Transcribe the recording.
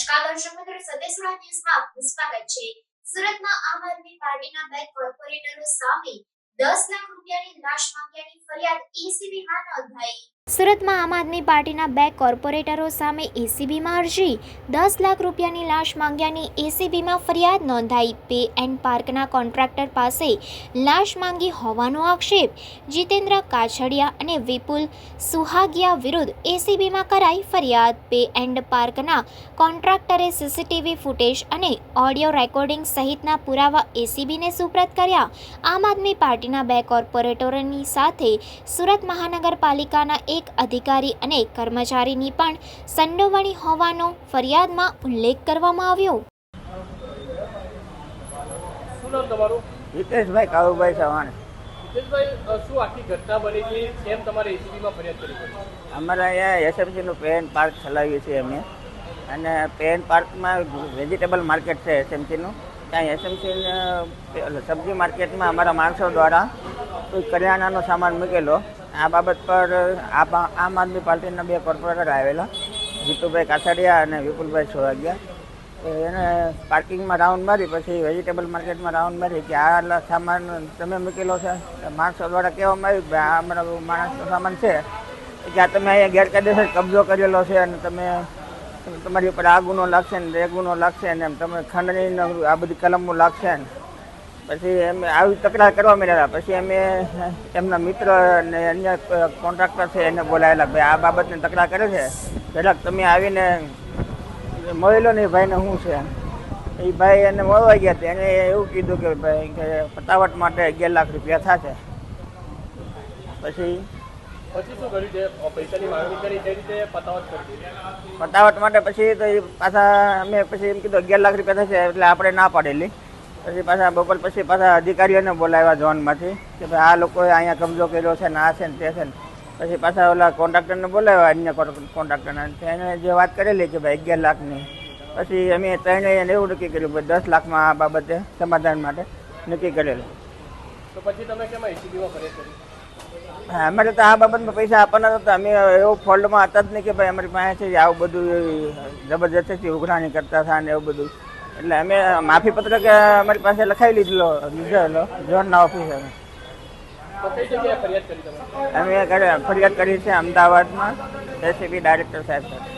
દર્શક મિત્રો સદેશવાળા ન્યૂઝમાં આપનું છે સુરતમાં આમ આદમી પાર્ટીના બે કોર્પોરેટરો સામે દસ લાખ રૂપિયાની લાશ માંગ્યાની ફરિયાદ એસીબીમાં નોંધાઈ સુરતમાં આમ આદમી પાર્ટીના બે કોર્પોરેટરો સામે એસીબીમાં અરજી. દસ લાખ રૂપિયાની લાશ માંગ્યાની એસીબીમાં ફરિયાદ નોંધાઈ. પે એન્ડ પાર્કના કોન્ટ્રાક્ટર પાસે લાશ માંગી હોવાનો આક્ષેપ. જીતેન્દ્ર કાછડિયા અને વિપુલ સુહાગિયા વિરુદ્ધ એસીબીમાં કરાઈ ફરિયાદ. પે એન્ડ પાર્કના કોન્ટ્રાક્ટરે સીસીટીવી ફૂટેજ અને ઓડિયો રેકોર્ડિંગ સહિતના પુરાવા એસીબીને સુપ્રત કર્યા. આમ આદમી પાર્ટીના બે કોર્પોરેટરોની સાથે સુરત મહાનગરપાલિકાના એક અધિકારી અને કર્મચારીની પણ સંડોવણી હોવાનો ફરિયાદમાં ઉલ્લેખ કરવામાં આવ્યો. હિતેશભાઈ કાળુભાઈ ચૌહાણ હિતેશભાઈ શું આખી ઘટના બની હતી કેમ તમારે એસીબીમાં ફરિયાદ કરી પડી? અમારા અહીંયા એસએમસીનું પેન પાર્ક ચલાવ્યું છે અમે અને પેન પાર્કમાં વેજીટેબલ માર્કેટ છે એસએમસીનું ત્યાં એસએમસી સબ્જી માર્કેટમાં અમારા માણસો દ્વારા કોઈ કરિયાણાનો સામાન મૂકેલો. આ બાબત પર આમ આદમી પાર્ટીના બે કોર્પોરેટર આવેલા, જીતુભાઈ કાછડિયા અને વિપુલભાઈ સોહાગિયા એને પાર્કિંગમાં રાઉન્ડ મારી, પછી વેજીટેબલ માર્કેટમાં રાઉન્ડ મારી કે આ સામાન તમે મૂકેલો છે. માણસો દ્વારા કહેવામાં આવ્યું કે આ અમારો માણસનો સામાન છે. કે આ તમે અહીંયા ગેરકાયદેસર કબજો કરેલો છે અને તમે તમારી ઉપર આ ગુનો લાગશે ને એ ગુનો લાગશે ને એમ. તમે ખંડણી આ બધી કલમો લાગશે ને. પછી એમ આવી તકરાર કરવા માંડ્યા પછી અમે એમના મિત્ર અને અન્ય કોન્ટ્રાક્ટર છે એને બોલાવેલા ભાઈ આ બાબતને તકરાર કરે છે. જરાક તમે આવીને મળેલો ને ભાઈને શું છે? એ ભાઈ એને મળવા ગયા હતા. એને એવું કીધું કે ભાઈ કે પતાવટ માટે અગિયાર લાખ રૂપિયા થશે. પછી પતાવટ માટે પછી તો એ પાછા અમે પછી એમ કીધું અગિયાર લાખ રૂપિયા થશે એટલે આપણે ના પાડેલી. પછી પાછા બપોર પછી પાછા અધિકારીઓને બોલાવ્યા ઝોનમાંથી કે ભાઈ આ લોકોએ અહીંયા કબજો કર્યો છે ને આ છે ને તે છે ને. પછી પાછા ઓલા કોન્ટ્રાક્ટરને બોલાવ્યા અન્ય કોન્ટ્રાક્ટરને. એને જે વાત કરેલી કે ભાઈ અગિયાર લાખની. પછી અમે ત્રણેય એવું નક્કી કર્યું ભાઈ દસ લાખમાં આ બાબતે સમાધાન માટે નક્કી કરેલું. તો પછી તમે કેમ એસીબીમાં ફરિયાદ કરી? હા, અમારે તો આ બાબતમાં પૈસા આપવાના હતા અમે એવું ફોલ્ડમાં હતા જ નહીં કે ભાઈ અમારી પાસે છે આવું બધું જબરજસ્તી ઉઘરાણી કરતા હતા ને એવું બધું. એટલે અમે માફી પત્રક અમારી પાસે લખાવી લીધેલો લીધેલો ઝોનના ઓફિસર અમે ફરિયાદ કરી છે અમદાવાદમાં એસીબી ડાયરેક્ટર સાહેબ સાથે.